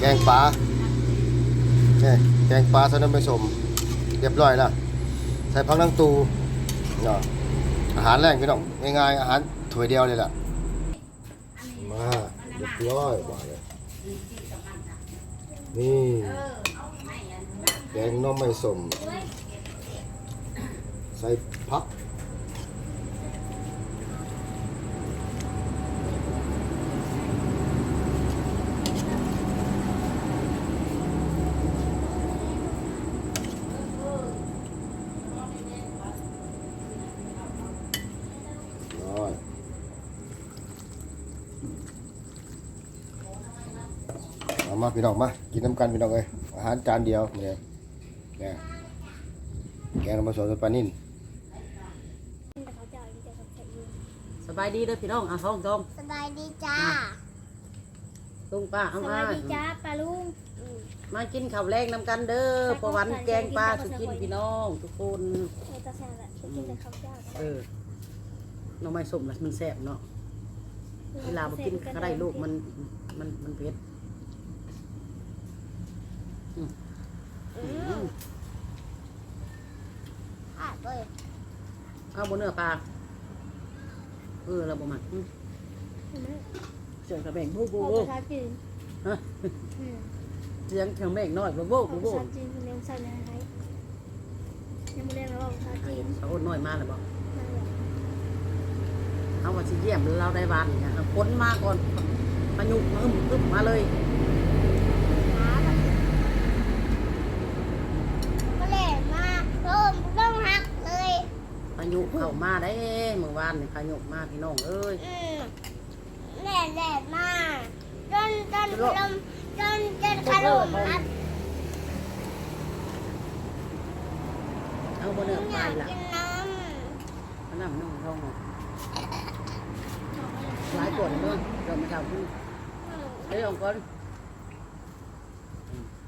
แกงปลาเนี่ยแกงปลาใส่น้ำผสมเรียบร้อยแล้วใส่พักนังตูเนาะอาหารแรงพี่น้องง่ายๆอาหารถ้วยเดียวเลยล่ะมาเรียบร้อยบ่าเลยนี่แกงน้ำไม่สม ใส่พัก ร้อยเอา มาพี่น้องมา กินน้ำกันพี่น้องเลยอาหารจานเดียวเนี่ยเนี่ยแกงมาสดปลานิ่นสบายดีเด้อพี่น้องอะท้องท้องสบายดีจ้าลุงป้าสเอาบาอายดีจ้าปลาลุงอืมมากินข้าวแรงนำกันเด้อประวันแกงปลาสุกินพี่น้องทุกคน ไม่ต้องแซ่บแหละไปกินแต่ข้าวเจ้าเออหน้องไม้ส้มน่ะมันแซ่บเนาะเวลาบ่กินก็ได้ลูกมันมันมันเผ็ด อือืมมอะเว้ยเอาบนเนื้อปลาเออเราบ่มักอืมเสียงกระแบงบูบูโอ้บูภาษาจีนเสียงกระแบงน้อยบูบูบูบูภาษาจีนคุณเลี้ยงสัตว์ในไทยยังไม่เรียนแล้วภาษาจีนสาวอ้นน้อยมาแล้วบ่นั่นแหละเอาว่าสิเยี่ยมเราได้บ้านเนี่ยเอาพ้นมาก่อนพายุอึมอึมมาเลย หาแบบก็เล่นมาโดนต้องหักเลย พา ยุเข้ามาได้เมื่อวานนี่พายุมาพี่น้องเอ้ยอืมแล่แล่มาจนจนขนมจนจนขนมครับเอาบนเนื้ออไปยากละกินน้เอาน้ำนึ่งท้องออกหลายคนเนาะเดี๋ยวมาทำขึ้นำเฮ้ยองก่อน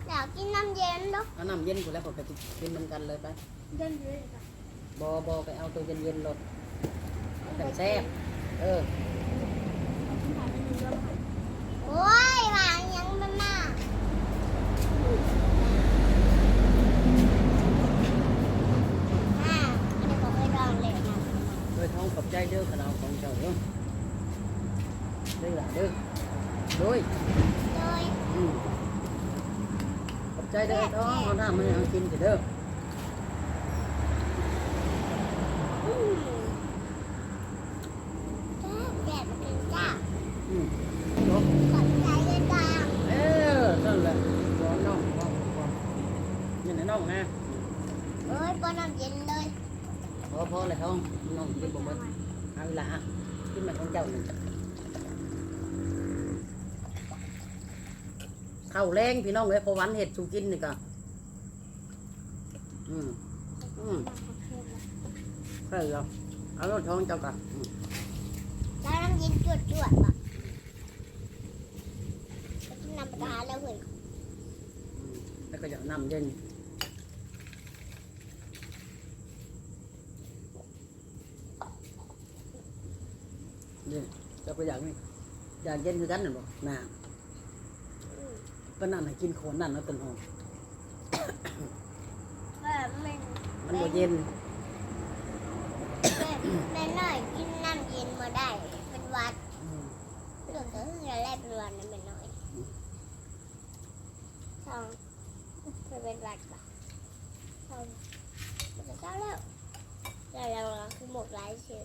อยากกินน้ำเย็นเนาะเอาน้ำเย็นกูแล้วผมไปกินมันกันเลยไป เย็นเลยค่ะ บอบอไปเอาตัวเย็นเย็นๆรถแต่แซ่บเออโอ้ยวางยังมันมาอ่าเดี๋ยวผมไปลองเลยนะโดยท้องกับใจเด้อขนาดของเจ้าเด้อเด้อล่ะเด้อโดยโดยอืมขอบใจเด้อท้องเอาน้ำมาให้เอากินเถอะเด้ออืมแซ่บแซ่บเป็นจ้า อืมจบ ขอบใจด้วยจ้า เออนั่นแหละร้อนน้องน้องน้องนี่นะน้องนะ โอ้ยปนน้ำเย็นเลย พอพอเลยท้องน้องกินบ่หมดเอาอีหละฮะกินแบบของเจ้าหนึ่งข้าวแรงพี่น้องเลยพอวันเห็ดสูกินนี่ก็อืมอืมใช่แล้วเอารถท้องเจ้ากันอืมแล้วน้ำเย็นจวดจวดๆป่ะไปกินน้ำปลาแล้วเว้ยแล้วก็จะนำเย็น นี่เจะไปอยากนี่อยากเย็นคือกันน่ะบ่น่ะอืมก็นั่นให้กินโคนนั่นแล้วต้นหอมแบบมันมันบ่เย็นแม่น้อยกินน้ำเย็นมาได้ เป็นหวัดอืมเรื่องก็คือจะแลกเป็นหวัดนะแม่น้อยสองจะเป็นหวัดปะสองมันจะเจ้าแล้วแล้วเราคือหมดหลายชื่อ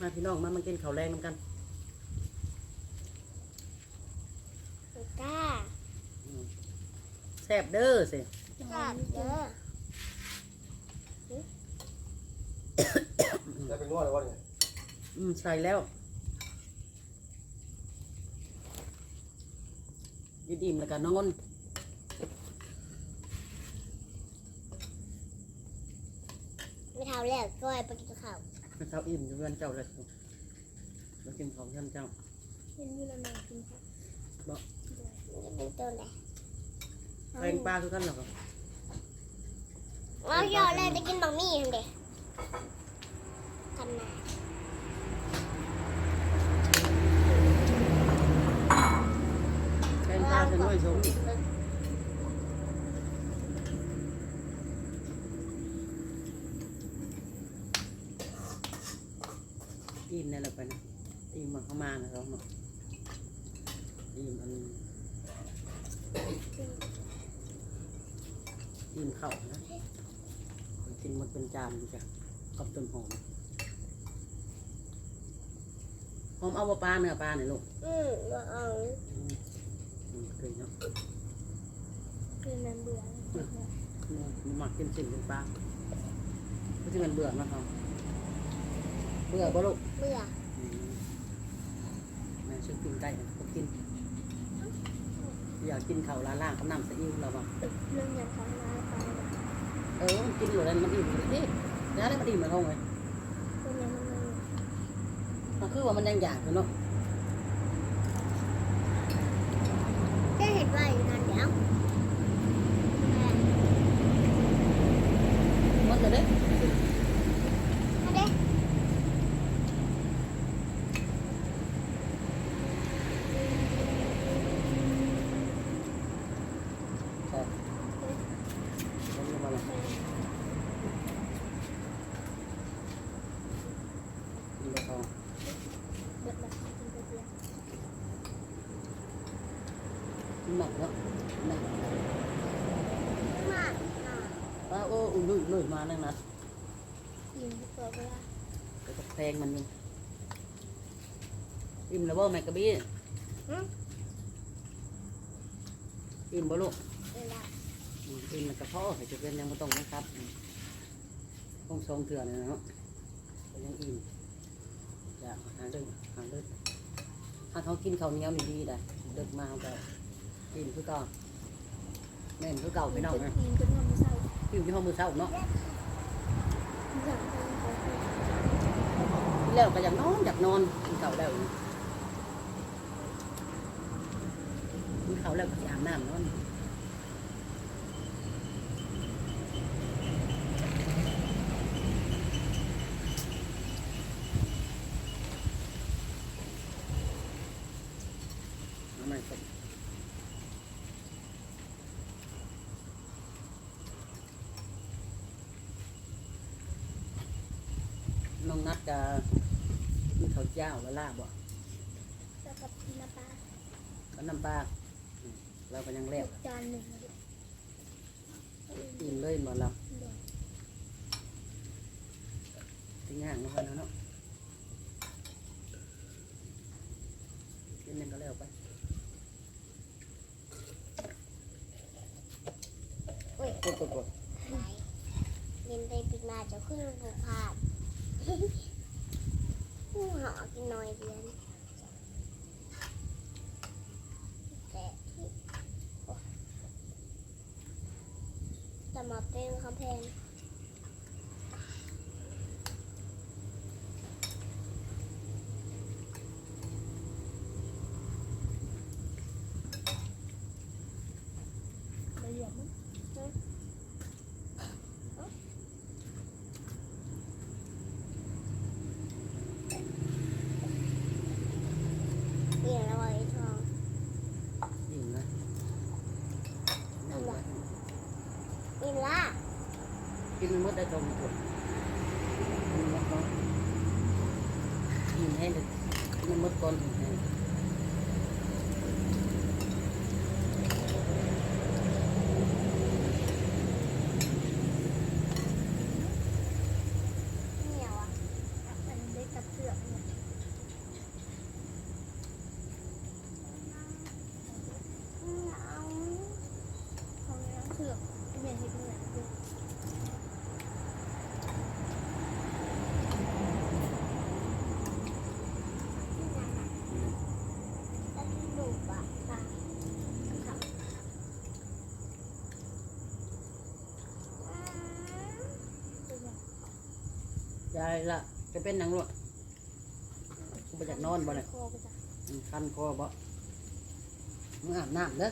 มาพี่น้องมามากินข้าวแรงนำกันคือกล้าแซ่บเด้อสิกล้าเยอะได้เป็นนวดเลยวะเนี่ยอืมใส่แล้วยินอิ่มแล้วกันนอนไม่เท่าแล้วก้อยไปกินข้าวให้ เจ้าอิ่มอยู่เรือนเจ้าเลยมากินของท่านเจ้าเห็นมีละนากินครับบอกมีตัวไหเป็นปลาคือกันหรอครับเราหยอดเลยจะกินบะหมี่เด็กกันมาแตงปลาจะน้อยสม เนี่ยแหละไปนะอิ่มมันเข้ามานะเราเนาะอิ่มอันอิ่มเข่านะกินมันเป็นจานดีจ้ะกับต้นหอมหอมเอาบ่ปลาเนื้อปลาเนี่ยลูกอืมมาเอาอืมอืมเคยเนาะคือมันเบื่อมันมักกินสิ่งเป็นปลาเพราะที่มันเบื่อนะครับ เบื่อบ่ลูกเบื่ออืมแม่ชื่อกินไก่ก็กิน อยากกินข้าวล้าล่างกับน้ำซีอิ๊วเราบอกเรื่องอย่างของน้าไปเออมันกินอยู่แล้วมันอิ่มเลยเอ๊ะแล้วได้มันอิ่มมันคงไงคนนี้มันเลยมันคือว่ามันยังอยากอยู่เนาะ ก็เห็นว่าอยู่นั่นเดี๋ยว มันจะได้ มาเด้ ใช่ มันจะมาอะไรกินกระเพราเบิดแบบกินไปเดียวกินหมักเนาะหมักมากอะป้าโอ้อุ่นลุ่ยลุ่ยมานั่งนัดกินตัวเวลาก็จะแพงมันอยู่อิ่มแล้วบ่แม่กระบี้อิ่มบ่ลูก เวลาอืมอิ่มแล้วก็พอให้จะเป็นยังไม่ต้องนะครับอืมต้องทรงเถื่อนเลยเนาะก็ยังอิ่มอยากหาเรื่องหาเรื่องถ้าเขากินข้าวเหนียวนี่ดีได้เดึกมาเขาก็อิ่มคือเก่าแม่นคือเก่าไปน้องนะกินจนนอนเศร้าอิ่มที่ห้องมือเช้าเนาะอยากไปขอกินแล้วก็อยากนอนอยากนอนกินข้าวแล้วกินข้าวแล้วก็สิอาบน้ำนอนน้ำมันก็ น้องนัดจะมีข้าวเจ้าแล้วลาบบ่แล้วกับน้ำปลาก็น้ำปลาอืมเราก็ยังเลี้ยวจานหนึ่งอิ่มเลยหมดแล้วทิ้งห่างลงไปแล้วเนาะกินหนึงก็แล้วไปโอ้ยกดกดกดไหนเรียนไปปีมาจะขึ้นบุพาดผู้ หน่อยเดียนแต่ที่จะมาเป็นคำแพง ไปเหยียบมั้งเอ้ยเอ้าเปลี่ยนแล้วไอ้ทอง อิ่มนะนั่งไว้ อินล่า กิ นมดได้ตรงกดกินมดเนาะอิ่มให้เลยกินมดก่อนให้ เหนียวอะมันได้กับเสือกเนี่ยเหนียวของน้ำเสือกเหนียวเห็ดเหนียวดูแล้วดูปะปะเขาอืม ยายละจะเป็นหนังหรอกูไปอยากนอนบ่เลยคอไปจ้ะอืมคันคอบ่มึงอาบน้ำเด้อ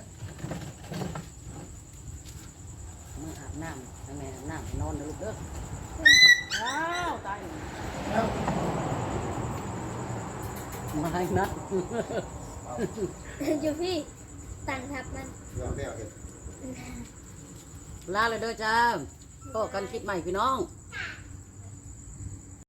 มึงอาบน้ำให้แม่อาบน้ำนอนเด้อลูกเด้ออ้าวตายมาให้นะอยู่พี่ตังทับมันยอมแล้วเห็ดลาเลยเด้อจ้าพบกันคลิปใหม่พี่น้องบ